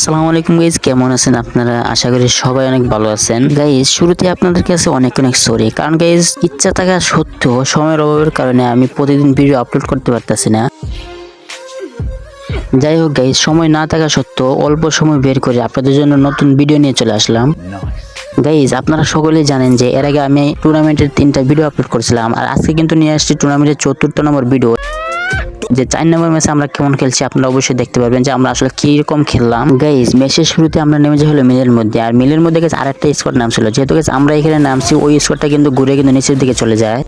আসসালামু আলাইকুম গাইজ কেমন আছেন আপনারা? আশা করি সবাই অনেক ভালো আছেন। গাইজ শুরুতে আপনাদের কাছে অনেক অনেক সরি কারণ গাইজ ইচ্ছা থাকা সত্ত্বেও সময়ের অভাবের কারণে আমি প্রতিদিন ভিডিও আপলোড করতে পারতেছি না। যাই হোক গাইজ সময় না থাকা সত্ত্বেও অল্প সময় বের করে আপনাদের জন্য নতুন ভিডিও নিয়ে চলে আসলাম। গাইজ আপনারা সকলেই জানেন যে এর আগে আমি টুর্নামেন্টের তিনটা ভিডিও আপলোড করেছিলাম, আর আজকে কিন্তু নিয়ে আসছি টুর্নামেন্টের চতুর্থ নম্বর ভিডিও যে চার নম্বর ম্যাচে আমরা কেমন খেলছি আপনারা অবশ্যই দেখতে পারবেন যে আমরা আসলে কীরকম খেললাম। গাইজ ম্যাচের শুরুতে আমরা নেমে হলো মিলের মধ্যে। আর মিলের মধ্যে গেছে আরেকটা স্কোয়াড নাম ছিল যেহেতু গেছে আমরা এখানে নামছি, ওই স্কোয়াডটা কিন্তু ঘুরে কিন্তু নিচের দিকে চলে যায়।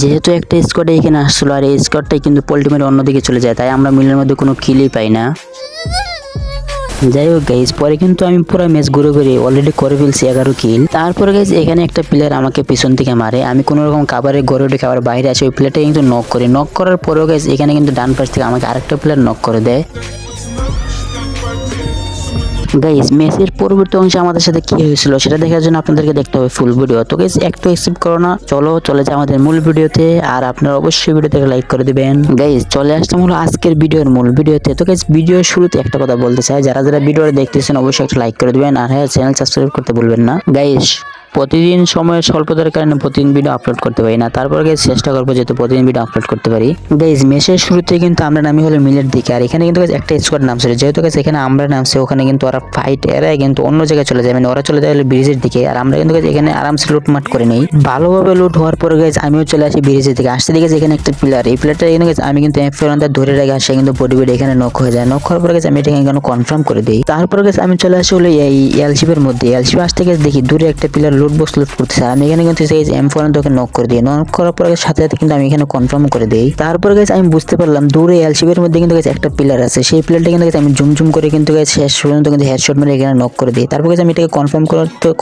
যেহেতু একটা স্কোয়াডে এখানে আসছিল আর এই স্কোয়াডটাই কিন্তু পোল্টিমের অন্যদিকে চলে যায়, তাই আমরা মিলের মধ্যে কোনো কিলই পাই না। যাই হোক গাইজ পরে কিন্তু আমি পুরো ম্যাচ ঘুরে ঘুরে অলরেডি করে ফেলছি এগারো কিল তারপরে গাইজ এখানে একটা প্লেয়ার আমাকে পিছন থেকে মারে। আমি কোনো রকম কাবারে গড়ে উঠে খাবার বাইরে আসি, ওই প্লেয়ারটা কিন্তু নক করি। নক করার পরেও গাইজ এখানে কিন্তু ডান পাশ থেকে আমাকে আরেকটা প্লেয়ার নক করে দেয়। গাইজ মেসির পরবর্তী অংশে আমাদের সাথে কি হয়েছিল সেটা দেখার জন্য আপনাদেরকে দেখতে হবে ফুল ভিডিও তো গাইজ একটু এক্সেপ্ট করো না, চলো, চলে যা আমাদের মূল ভিডিওতে আর আপনারা অবশ্যই ভিডিওতে লাইক করে দিবেন। গাইজ চলে আসতাম হলো আজকের ভিডিওর মূল ভিডিওতে তো গাইজ ভিডিওর শুরুতে একটা কথা বলতে চাই, যারা যারা ভিডিও দেখতেছেন, অবশ্যই একটা লাইক করে দিবেন। আর হ্যাঁ চ্যানেল সাবস্ক্রাইব করতে ভুলবেন না। গাইজ প্রতিদিন সময়ের স্বল্পতার কারণে প্রতিদিন ভিডিও আপলোড করতে পারি না। তারপর গাইজ চেষ্টা করব যাতে প্রতিদিন ভিডিও আপলোড করতে পারি। গাইজ মেসের শুরুতে কিন্তু আমরা নামি হলো মিলের দিকে। আর এখানে কিন্তু একটা স্কোয়াড নামছিল। যেহেতু গাইজ এখানে আমরা নামছি, ওখানে কিন্তু ওরা ফাইট এরা কিন্তু অন্য জায়গায় চলে যায়। মানে ওরা চলে যায় ব্রিজের দিকে। আর আমরা কিন্তু এখানে আরামসে লুটমাট করে নেই। ভালোভাবে লুট হওয়ার পরে গেছে আমিও চলে আসি ব্রিজের দিকে। আসতে দিকে এখানে একটা প্লেয়ার এই প্লেয়ারটা এখানে গেছে আমি কিন্তু ফেরন্দার ধরে রেখে আসে, কিন্তু বডি বডি এখানে নক হয়ে যায়। নক হওয়ার পরে গেছে আমি এটাকে এখানে কনফার্ম করে দিই। তারপর গেছে আমি চলে আসি হলো এই এলশিপের মধ্যে। এলশিপ আসতে গেছে দেখি দূরে একটা প্লেয়ার লুট বক্স লুট করতেছে। আর আমি এখানে কিন্তু সেই এম ফোর ওকে নক করে দিই। নক করার পরে সাথে সাথে কিন্তু আমি এখানে কনফার্ম করে দিই। তারপরে গেছে আমি বুঝতে পারলাম দূরে এলশিপের মধ্যে কিন্তু গেছে একটা প্লেয়ার আছে। সেই প্লেয়ারটা কিন্তু গেছে আমি জুম জুম করে কিন্তু গেছে শেষ পর্যন্ত কিন্তু হেডশট মেরে এখানে নক করে দিই। তারপর গেছে আমি এটাকে কনফার্ম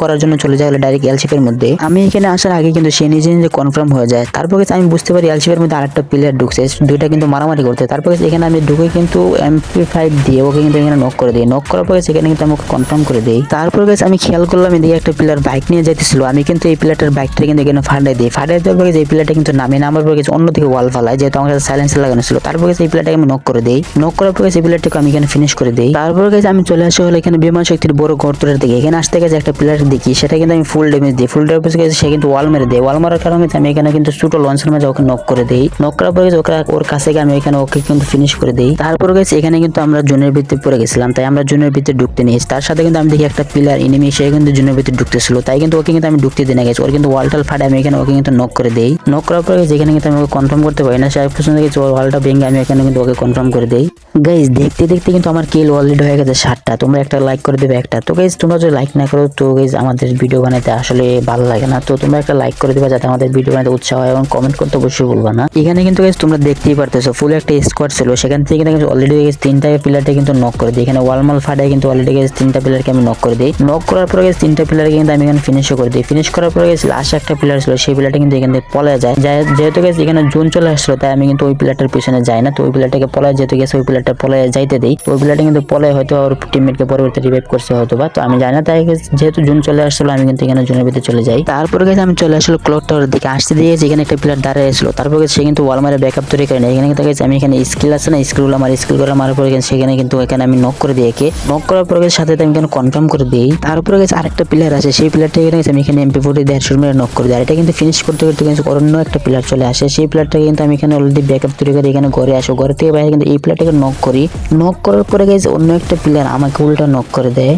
করার জন্য চলে যাই ডাইরেক্ট এলশিপের মধ্যে। আমি এখানে আসার আগে কিন্তু সে নিজে নিজে কনফার্ম হয়ে যায়। তারপর গেছে আমি বুঝতে পারি এলশিপের মধ্যে আরেকটা প্লেয়ার ঢুকছে। দুইটা কিন্তু মারামারি করতে তারপর গেছে এখানে আমি ঢুকে কিন্তু এমপি ফাইভ দিয়ে ওকে কিন্তু এখানে নক করে দিই। নক করার পরে সেখানে কিন্তু আমাকে কনফার্ম করে দিই। তারপর গেছে আমি খেয়াল করলাম এদিকে একটা প্লেয়ার বাইক নিয়ে যাইতেছিল। আমি কিন্তু এই প্লেয়ারটার বাইকটা কিন্তু এখানে ফাটাই দিই। ফাটাই দেওয়ার পরে এই প্লেয়ারটা কিন্তু নামে নামার পরে অন্যদিকে ওয়াল ফালায় যেহেতু আমার কাছে সাইলেন্সার লাগানো ছিল। তারপর এই প্লেয়ারটাকে আমি নক করে দিই। নক করার পরে এই প্লেয়ারটাকে আমি এখানে ফিনিশ করে দিই। তারপর গেছে আমি চলে আসি হলো এখানে বিমান শক্তির বড় গর্তরের দিকে। এখানে আসতে গেছে একটা প্লেয়ার দেখি, সেটা কিন্তু আমি ফুল ড্যামেজ দিই। ফুল ড্যামেজ গেছে, সে কিন্তু ওয়াল মেরে দেয়। ওয়াল মারার কারণে আমি এখানে কিন্তু ছোটো লঞ্চের মাঝে ওকে নক করে দিই। নক করার পরে ওকে, ওর কাছে গিয়ে আমি এখানে ওকে কিন্তু ফিনিশ করে দিই। তারপর গেছে এখানে কিন্তু আমরা জোনের ভিতরে পড়ে গেছিলাম, তাই আমরা জোনের ভিতরে ঢুকতে নিয়েছি। তার সাথে কিন্তু আমি দেখি একটা প্লেয়ার এনিমি সে কিন্তু জোনের ভিতরে ঢুকতেছিল। তাই কিন্তু ওকে কিন্তু আমি ঢুকতে দিনে গেছি ওর কিন্তু ওয়ালটাল ফাটে, আমি এখানে ওকে কিন্তু নক করে দেই। নক করার পরে যেখানে কিন্তু আমি ওকে কনফার্ম করতে পারি না। সেই পর্যন্ত গেছি ওর ওয়ালটা ভেঙে আমি এখানে কিন্তু ওকে কনফার্ম করে দেই। গাইজ দেখতে দেখতে কিন্তু আমার কিল অলরেডি হয়ে গেছে ষাটটা তোমরা একটা লাইক করে দেবে একটা। তো গাইজ তোমরা যদি লাইক না করো, তো গাইজ আমাদের ভিডিও বানাতে আসলে ভালো লাগে না। তো তোমরা একটা লাইক করে দেবে যাতে আমাদের ভিডিও বানাতে উৎসাহ হয় এবং কমেন্ট করতে অবশ্যই বলবা না। এখানে কিন্তু গাইজ তোমরা দেখতেই পারতেছো ফুল একটা স্কোয়াড ছিল। সেখান থেকে কিন্তু অলরেডি গেছে তিনটা প্লেয়ারটা কিন্তু নক করে দিই। এখানে ওয়ালমাল ফাটায় কিন্তু অলরেডি গেছে তিনটা প্লেয়ারকে আমি নক করে দিই। নক করার পরে গেছে তিনটা প্লেয়ারকে কিন্তু আমি এখানে ফিনিশও করে দিই ফিনিশ করার পরে গেছে লাস্ট একটা প্লেয়ার ছিল, সেই প্লেয়ারটা কিন্তু এখান থেকে পলা যায়। যেহেতু গেছে এখানে জুন চলে আসলো তাই আমি কিন্তু ওই প্লেয়ারটার পিছনে যাই না। তো ওই প্লেয়ারটাকে পলায়, যেহেতু গেছে ওই প্লেয়ারটা পলায় যাইতে দিই। ওই প্লেয়ারটা কিন্তু পলায়, হয়তো ওর টিমমেটকে পরবর্তী রিভাইভ করছে হয়তো বা তো আমি জানি না, তাই যেহেতু জুন চলে আসলো আমি কিন্তু এখানে জুনের ভিতরে চলে যাই। তারপরে গেছে আমি চলে আসলো ক্লক টাওয়ারের দিকে। আসতে দিয়েছি এখানে একটা প্লেয়ার দাঁড়িয়ে আসলো। তারপর গেছে সে কিন্তু ওয়াল মারে ব্যাকআপ তৈরি করে না এখানে কিন্তু গেছে আমি এখানে স্কিল আছে না স্কিলগুলো আমার স্কিল করে মারার পরে সেখানে কিন্তু এখানে আমি নক করে একে। নক করার পরে সাথে আমি এখানে কনফার্ম করে দিই। তারপরে গেছে আরেকটা প্লেয়ার আছে, সেই প্লেয়ারটা এখানে গেছে আমি এখানে এমপি ফোর্টি দেড়শো মেরে নক করে দিই আর এটা কিন্তু ফিনিশ করতে করতে কিন্তু অন্য একটা প্লেয়ার চলে আসে সেই প্লেয়ারটাকে কিন্তু আমি এখানে অলরেডি ব্যাকআপ তৈরি করে এখানে ঘরে আসো ঘরে থেকে বাইরে কিন্তু এই প্লেয়ারটাকে নক করি নক করার পরে গেছে অন্য একটা প্লেয়ার আমাকে উল্টা নক করে দেয়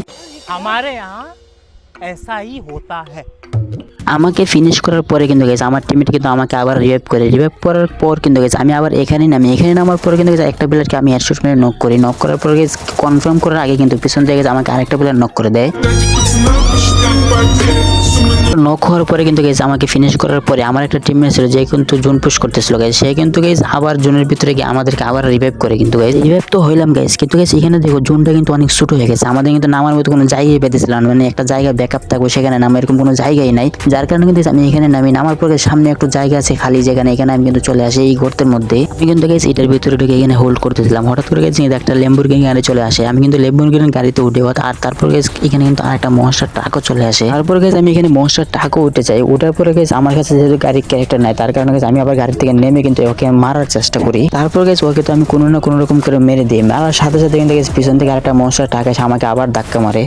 हमारे यहाँ ऐसा ही होता है আমাকে ফিনিশ করার পরে কিন্তু গেছে আমার টিমমেট কিন্তু আমাকে আবার রিভাইভ করে রিভাইভ করার পর কিন্তু গেছে আমি আবার এখানে নামি, এখানে নামার পরে কিন্তু গেছে একটা প্লেয়ারকে আমি হেডশট মেরে নক করি। নক করার পরে গেছে কনফার্ম করার আগে কিন্তু পিছন থেকে গেছে আমাকে আরেকটা প্লেয়ার নক করে দেয়। নক হওয়ার পরে কিন্তু গেছে আমাকে ফিনিশ করার পরে আমার একটা টিমমেট ছিল যে কিন্তু জোন পুশ করতেছিল গাইজ সে কিন্তু গেছে আবার জোনের ভিতরে গিয়ে আমাদেরকে আবার রিভাইভ করে কিন্তু গাইজ রিভাইভ তো হইলাম গাইজ কিন্তু গেছে এখানে দেখো জোনটা কিন্তু অনেক ছোট হয়ে গেছে। আমাদের কিন্তু নামার মতো কোনো জায়গায় পেতেছিলাম মানে একটা জায়গায় ব্যাকআপ থাকব, সেখানে নামা এরকম কোনো জায়গায় নাই। যার কারণে কিন্তু আমি এখানে নামি নামার পরে সামনে একটু জায়গা আছে খালি যেখানে, এখানে আমি কিন্তু চলে আসি এই গর্তের মধ্যে। আমি কিন্তু গেছি এটার ভিতরে ঢুকে এখানে হোল্ড করতেছিলাম। হঠাৎ করে গেছি একটা লেম্বুরগিনি গাড়ি চলে আসে। আমি কিন্তু লেম্বুরগিনি গাড়িতে উঠে আর তারপর গেছি এখানে কিন্তু আরেকটা মনস্টার ট্রাকও চলে আসে। তারপরে গেছে আমি এখানে মনস্টার ট্রাকও উঠে যাই। ওঠার পরে গেছে আমার কাছে যেহেতু গাড়ির ক্যারেক্টার নাই, তার কারণে আমি আবার গাড়ি থেকে নেমে কিন্তু ওকে মারার চেষ্টা করি। তারপর গেছে ওকে তো আমি কোনো না কোনো রকম করে মেরে দিই। মারার সাথে সাথে কিন্তু গেছে পিছন থেকে আরেকটা মনস্টার ট্রাক এসে আমাকে আবার ধাক্কা মারে।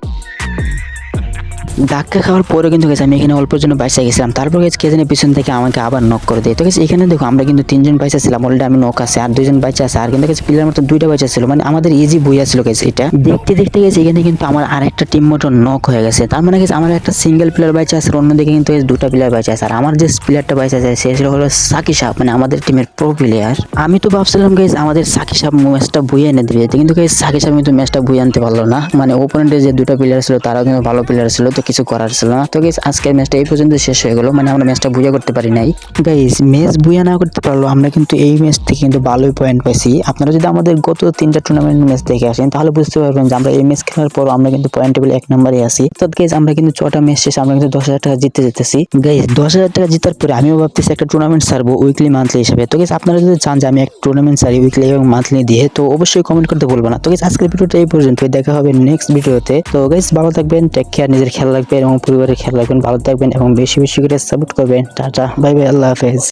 ধাক্কা খাওয়ার পরে কিন্তু গেছে আমি এখানে অল্পের জন্য বাইসা গেছিলাম। তারপর গেছে কে জানি পিছন থেকে আমাকে আবার নক করে দেয় তো গেছে এখানে দেখো আমরা কিন্তু তিনজন বাইসা ছিলাম। অলরেডি আমি নক আছে, আর দুজন বাইচা আছে। আর কিন্তু গেছে প্লেয়ার মতো দুইটা বাইচা ছিল। মানে আমাদের ইজি বইয়া ছিল গেছে এটা। দেখতে দেখতে গেছে এখানে কিন্তু আমার আরেকটা টিম মতো নক হয়ে গেছে। তার মানে গেছে আমার একটা সিঙ্গেল প্লেয়ার বাইচা আছে অন্যদিকে কিন্তু দুটা প্লেয়ার বাইচা আছে। আর আমার যে প্লেয়ারটা বাইচা আছে, সে ছিল হলো সাকি সাপ মানে আমাদের টিমের প্রো প্লেয়ার আমি তো ভাবছিলাম গেছে আমাদের সাকি সাপ ম্যাচটা বই এনে দিবে। কিন্তু গেছে সাকি সাপ কিন্তু ম্যাচটা বই আনতে পারল না। মানে ওপোনেন্টের যে দুটা প্লেয়ার ছিল, তারাও কিন্তু ভালো প্লেয়ার ছিল। তো কিছু করার ছিল না। তো গেস আজকের ম্যাচটা এই পর্যন্ত শেষ হয়ে গেল। মানে আমরা ম্যাচটা বুঝা করতে পারি নাই। গাইস ম্যাচ বুঝা না করতে পারল আমরা কিন্তু এই ম্যাচ থেকে কিন্তু ভালোই পয়েন্ট পাইছি। আপনারা যদি আমাদের গত তিনটা টুর্নামেন্ট ম্যাচ দেখে আসেন, তাহলে বুঝতে পারবেন যে আমরা এই ম্যাচ খেলার পর আমরা কিন্তু পয়েন্ট টেবিল এক নম্বরে আছি। তো গাইস আমরা কিন্তু ছটা ম্যাচ শেষে আমরা কিন্তু দশ হাজার টাকা জিততে যেতেছি। গাইস দশ হাজার টাকা জিতার পরে আমিও ভাবতেছি একটা টুর্নামেন্ট সারবো উইকলি মান্থলি হিসেবে। তো গাইস আপনারা যদি চান যে আমি একটা টুর্নামেন্ট সারি উইকলি এবং মান্থলি দিয়ে, তো অবশ্যই কমেন্ট করতে বলব না। তো গাইস আজকের ভিডিওটা এই পর্যন্ত দেখা হবে নেক্সট ভিডিওতে তো। গাইস ভালো থাকবেন টেক কেয়ার নিজের খেয়াল রাখবেন এবং পরিবারের খেয়াল রাখবেন, ভালো থাকবেন এবং বেশি বেশি করে সাপোর্ট করবেন। টাটা বাই বাই আল্লাহ হাফেজ।